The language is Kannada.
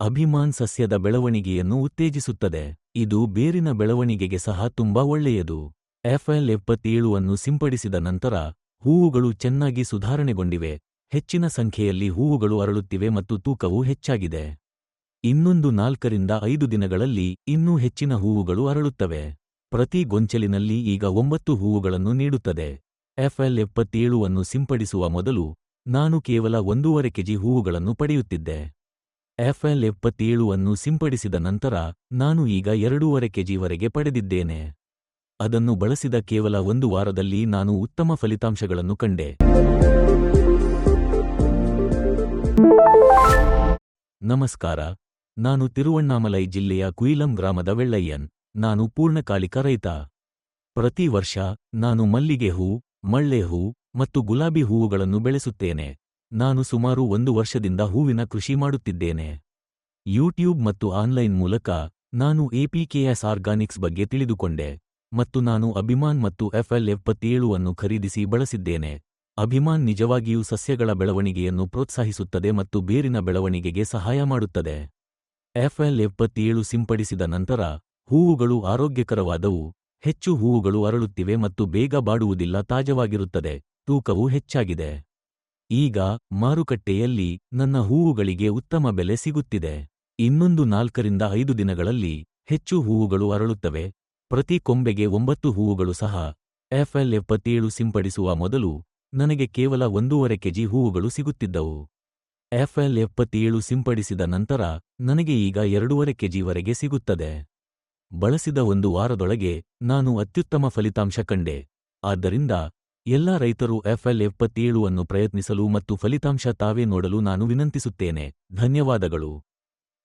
ಅಭಿಮಾನ್ ಸಸ್ಯದ ಬೆಳವಣಿಗೆಯನ್ನು ಉತ್ತೇಜಿಸುತ್ತದೆ. ಇದು ಬೇರಿನ ಬೆಳವಣಿಗೆಗೆ ಸಹ ತುಂಬಾ ಒಳ್ಳೆಯದು. ಎಫ್ಎಲ್ ಎಪ್ಪತ್ತೇಳು ಅನ್ನು ಸಿಂಪಡಿಸಿದ ನಂತರ, ಹೂವುಗಳು ಚೆನ್ನಾಗಿ ಸುಧಾರಣೆಗೊಂಡಿವೆ. ಹೆಚ್ಚಿನ ಸಂಖ್ಯೆಯಲ್ಲಿ ಹೂವುಗಳು ಅರಳುತ್ತಿವೆ ಮತ್ತು ತೂಕವು ಹೆಚ್ಚಾಗಿದೆ. ಇನ್ನೊಂದು ನಾಲ್ಕರಿಂದ ಐದು ದಿನಗಳಲ್ಲಿ ಇನ್ನೂ ಹೆಚ್ಚಿನ ಹೂವುಗಳು ಅರಳುತ್ತವೆ. ಪ್ರತಿ ಗೊಂಚಲಿನಲ್ಲಿ ಈಗ ಒಂಬತ್ತು ಹೂವುಗಳನ್ನು ನೀಡುತ್ತದೆ. ಎಫ್ಎಲ್ ಎಪ್ಪತ್ತೇಳು ಅನ್ನು ಸಿಂಪಡಿಸುವ ಮೊದಲು, ನಾನು ಕೇವಲ ಒಂದೂವರೆ ಕೆಜಿ ಹೂವುಗಳನ್ನು ಪಡೆಯುತ್ತಿದ್ದೆ. ಎಫ್ಎಲ್ ಎಪ್ಪತ್ತೇಳು ಅನ್ನು ಸಿಂಪಡಿಸಿದ ನಂತರ ನಾನು ಈಗ ಎರಡೂವರೆ ಕೆಜಿವರೆಗೆ ಪಡೆದಿದ್ದೇನೆ. ಅದನ್ನು ಬಳಸಿದ ಕೇವಲ ಒಂದು ವಾರದಲ್ಲಿ ನಾನು ಉತ್ತಮ ಫಲಿತಾಂಶಗಳನ್ನು ಕಂಡೆ. ನಮಸ್ಕಾರ. ನಾನು ತಿರುವಣ್ಣಾಮಲೈ ಜಿಲ್ಲೆಯ ಕುಯಿಲಂ ಗ್ರಾಮದ ವೆಳ್ಳಯ್ಯನ್. ನಾನು ಪೂರ್ಣಕಾಲಿಕ ರೈತ. ಪ್ರತಿ ವರ್ಷ ನಾನು ಮಲ್ಲಿಗೆ ಹೂ, ಮಳ್ಳೆ ಹೂ ಮತ್ತು ಗುಲಾಬಿ ಹೂವುಗಳನ್ನು ಬೆಳೆಸುತ್ತೇನೆ. ನಾನು ಸುಮಾರು ಒಂದು ವರ್ಷದಿಂದ ಹೂವಿನ ಕೃಷಿ ಮಾಡುತ್ತಿದ್ದೇನೆ. ಯೂಟ್ಯೂಬ್ ಮತ್ತು ಆನ್ಲೈನ್ ಮೂಲಕ ನಾನು ಎಪಿಕೆಎಸ್ ಆರ್ಗಾನಿಕ್ಸ್ ಬಗ್ಗೆ ತಿಳಿದುಕೊಂಡೆ ಮತ್ತು ನಾನು ಅಭಿಮಾನ್ ಮತ್ತು ಎಫ್ಎಲ್ ಎಪ್ಪತ್ತೇಳು ಅನ್ನು ಖರೀದಿಸಿ ಬಳಸಿದ್ದೇನೆ. ಅಭಿಮಾನ್ ನಿಜವಾಗಿಯೂ ಸಸ್ಯಗಳ ಬೆಳವಣಿಗೆಯನ್ನು ಪ್ರೋತ್ಸಾಹಿಸುತ್ತದೆ ಮತ್ತು ಬೇರಿನ ಬೆಳವಣಿಗೆಗೆ ಸಹಾಯ ಮಾಡುತ್ತದೆ. ಎಫ್ಎಲ್ ಎಪ್ಪತ್ತೇಳು ಸಿಂಪಡಿಸಿದ ನಂತರ ಹೂವುಗಳು ಆರೋಗ್ಯಕರವಾದವು. ಹೆಚ್ಚು ಹೂವುಗಳು ಅರಳುತ್ತಿವೆ ಮತ್ತು ಬೇಗ ಬಾಡುವುದಿಲ್ಲ ತಾಜವಾಗಿರುತ್ತದೆ. ತೂಕವು ಹೆಚ್ಚಾಗಿದೆ. ಈಗ ಮಾರುಕಟ್ಟೆಯಲ್ಲಿ ನನ್ನ ಹೂವುಗಳಿಗೆ ಉತ್ತಮ ಬೆಲೆ ಸಿಗುತ್ತಿದೆ. ಇನ್ನೊಂದು ನಾಲ್ಕರಿಂದ ಐದು ದಿನಗಳಲ್ಲಿ ಹೆಚ್ಚು ಹೂವುಗಳು ಅರಳುತ್ತವೆ. ಪ್ರತಿ ಕೊಂಬೆಗೆ ಒಂಬತ್ತು ಹೂವುಗಳು ಸಹ ಎಫ್ಎಲ್ ಎಪ್ಪತ್ತೇಳು ಸಿಂಪಡಿಸುವ ಮೊದಲು ನನಗೆ ಕೇವಲ ಒಂದೂವರೆ ಕೆಜಿ ಹೂವುಗಳು ಸಿಗುತ್ತಿದ್ದವು. ಎಫ್ಎಲ್ ಎಪ್ಪತ್ತೇಳು ಸಿಂಪಡಿಸಿದ ನಂತರ ನನಗೆ ಈಗ ಎರಡೂವರೆ ಕೆಜಿವರೆಗೆ ಸಿಗುತ್ತದೆ. ಬಳಸಿದ ಒಂದು ವಾರದೊಳಗೆ ನಾನು ಅತ್ಯುತ್ತಮ ಫಲಿತಾಂಶ ಕಂಡೆ. ಆದ್ದರಿಂದ ಎಲ್ಲ ರೈತರು ಎಫ್ಎಲ್ ಎಪ್ಪತ್ತೇಳು ಅನ್ನು ಪ್ರಯತ್ನಿಸಲು ಮತ್ತು ಫಲಿತಾಂಶ ತಾವೇ ನೋಡಲು ನಾನು ವಿನಂತಿಸುತ್ತೇನೆ. ಧನ್ಯವಾದಗಳು.